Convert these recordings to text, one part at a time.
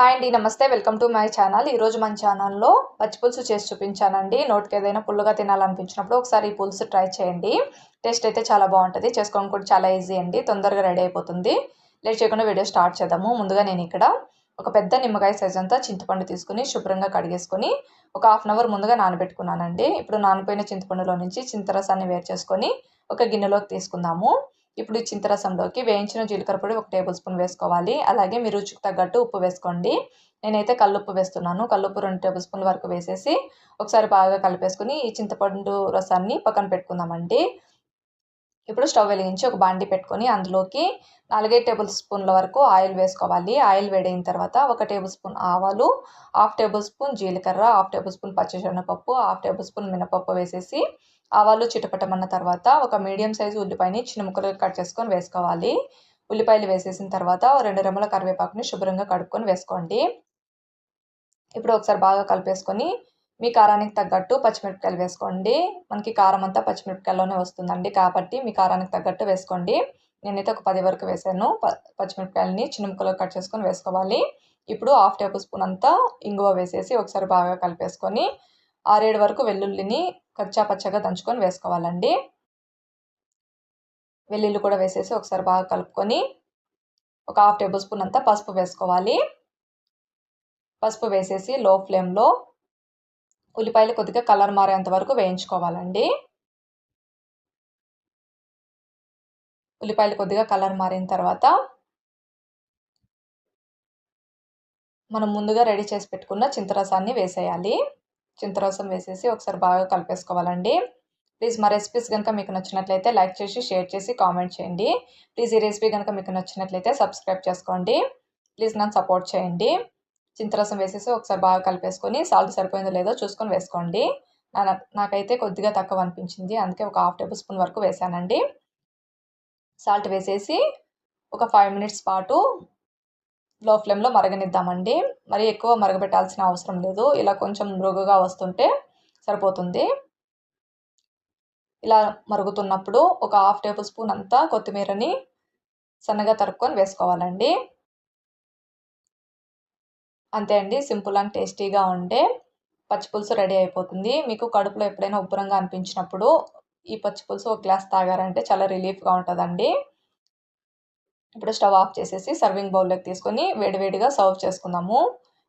Hi అండి నమస్తే. Welcome to my channel. ఈరోజు మన ఛానల్లో పచ్చి పులుసు చేసి చూపించానండి. నోటికి ఏదైనా పుల్లగా తినాలనిపించినప్పుడు ఒకసారి ఈ పులుసు ట్రై చేయండి. టేస్ట్ అయితే చాలా బాగుంటుంది. చేసుకోవడం కూడా చాలా ఈజీ అండి. తొందరగా రెడీ అయిపోతుంది. లేట్ చేయకుండా వీడియో స్టార్ట్ చేద్దాము. ముందుగా నేను ఇక్కడ ఒక పెద్ద నిమ్మకాయ సైజ్ అంతా చింతపండు తీసుకుని శుభ్రంగా కడిగేసుకొని ఒక హాఫ్ అన్ అవర్ ముందుగా నానబెట్టుకున్నానండి. ఇప్పుడు నానిపోయిన చింతపండులో నుంచి చింతరసాన్ని వేరు చేసుకొని ఒక గిన్నెలోకి తీసుకుందాము. ఇప్పుడు చింతరసంలోకి వేయించిన జీలకర్ర పొడి ఒక టేబుల్ స్పూన్ వేసుకోవాలి. అలాగే మీ రుచికి తగ్గట్టు ఉప్పు వేసుకోండి. నేనైతే కల్లుప్పు వేస్తున్నాను. కల్లుప్పు రెండు టేబుల్ స్పూన్ల వరకు వేసేసి ఒకసారి బాగా కలిపేసుకుని ఈ చింతపండు రసాన్ని పక్కన పెట్టుకుందామండి. ఇప్పుడు స్టవ్ వెలిగించి ఒక బాండి పెట్టుకొని అందులోకి నాలుగైదు టేబుల్ స్పూన్ల వరకు ఆయిల్ వేసుకోవాలి. ఆయిల్ వేడైన తర్వాత ఒక టేబుల్ స్పూన్ ఆవాలు హాఫ్ టేబుల్ స్పూన్ జీలకర్ర హాఫ్ టేబుల్ స్పూన్ పచ్చిశనగపప్పు హాఫ్ టేబుల్ స్పూన్ మినపప్పు వేసేసి ఆవాలు చిటపటమన్న తర్వాత ఒక మీడియం సైజు ఉల్లిపాయని చిన్న ముక్కలుగా కట్ చేసుకొని వేసుకోవాలి. ఉల్లిపాయలు వేసేసిన తర్వాత రెండు రెమ్మల కరివేపాకుని శుభ్రంగా కడుక్కొని వేసుకోండి. ఇప్పుడు ఒకసారి బాగా కలిపేసుకొని మీ కారానికి తగ్గట్టు పచ్చిమిరపకాయలు వేసుకోండి. మనకి కారం అంతా పచ్చిమిరపకాయల్లోనే వస్తుందండి కాబట్టి మీ కారానికి తగ్గట్టు వేసుకోండి. నేనైతే ఒక పది వరకు వేసాను. పచ్చిమిరపకాయలని చిన్న ముక్కలు కట్ చేసుకొని వేసుకోవాలి. ఇప్పుడు హాఫ్ టేబుల్ స్పూన్ అంతా ఇంగువ వేసేసి ఒకసారి బాగా కలిపేసుకొని ఆరేడు వరకు వెల్లుల్లిని కచ్చా పచ్చగా దంచుకొని వేసుకోవాలండి. వెల్లుల్లి కూడా వేసేసి ఒకసారి బాగా కలుపుకొని ఒక హాఫ్ టేబుల్ స్పూన్ అంతా పసుపు వేసుకోవాలి. పసుపు వేసేసి లో ఫ్లేమ్లో ఉల్లిపాయలు కొద్దిగా కలర్ మారేంత వరకు వేయించుకోవాలండి. ఉల్లిపాయలు కొద్దిగా కలర్ మారిన తర్వాత మనం ముందుగా రెడీ చేసి పెట్టుకున్న చింతరసాన్ని వేసేయాలి. చింతరసం వేసేసి ఒకసారి బాగా కలిపేసుకోవాలండి. ప్లీజ్ మా రెసిపీస్ కనుక మీకు నచ్చినట్లయితే లైక్ చేసి షేర్ చేసి కామెంట్ చేయండి. ప్లీజ్ ఈ రెసిపీ కనుక మీకు నచ్చినట్లయితే సబ్స్క్రైబ్ చేసుకోండి. ప్లీజ్ నన్ను సపోర్ట్ చేయండి. చింతరసం వేసేసి ఒకసారి బాగా కలిపేసుకొని సాల్ట్ సరిపోయిందో లేదో చూసుకొని వేసుకోండి. నాకైతే కొద్దిగా తక్కువ అనిపించింది. అందుకే ఒక హాఫ్ టేబుల్ స్పూన్ వరకు వేసానండి. సాల్ట్ వేసేసి ఒక ఫైవ్ మినిట్స్ పాటు లో ఫ్లేమ్లో మరగనిద్దామండి. మరి ఎక్కువ మరగబెట్టాల్సిన అవసరం లేదు. ఇలా కొంచెం మృగుగా వస్తుంటే సరిపోతుంది. ఇలా మరుగుతున్నప్పుడు ఒక హాఫ్ టేబుల్ స్పూన్ అంతా కొత్తిమీరని సన్నగా తరుక్కొని వేసుకోవాలండి. అంతే అండి. సింపుల్ అండ్ టేస్టీగా ఉండే పచ్చిపులుసు రెడీ అయిపోతుంది. మీకు కడుపులో ఎప్పుడైనా ఉబ్బరంగా అనిపించినప్పుడు ఈ పచ్చిపులుసు ఒక గ్లాస్ తాగారంటే చాలా రిలీఫ్గా ఉంటుందండి. ఇప్పుడు స్టవ్ ఆఫ్ చేసేసి సర్వింగ్ బౌల్లోకి తీసుకొని వేడివేడిగా సర్వ్ చేసుకుందాము.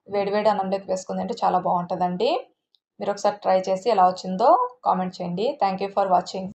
వేడివేడి అన్నంలోకి వేసుకుంది అంటే చాలా బాగుంటుందండి. మీరు ఒకసారి ట్రై చేసి ఎలా వచ్చిందో కామెంట్ చేయండి. Thank you for watching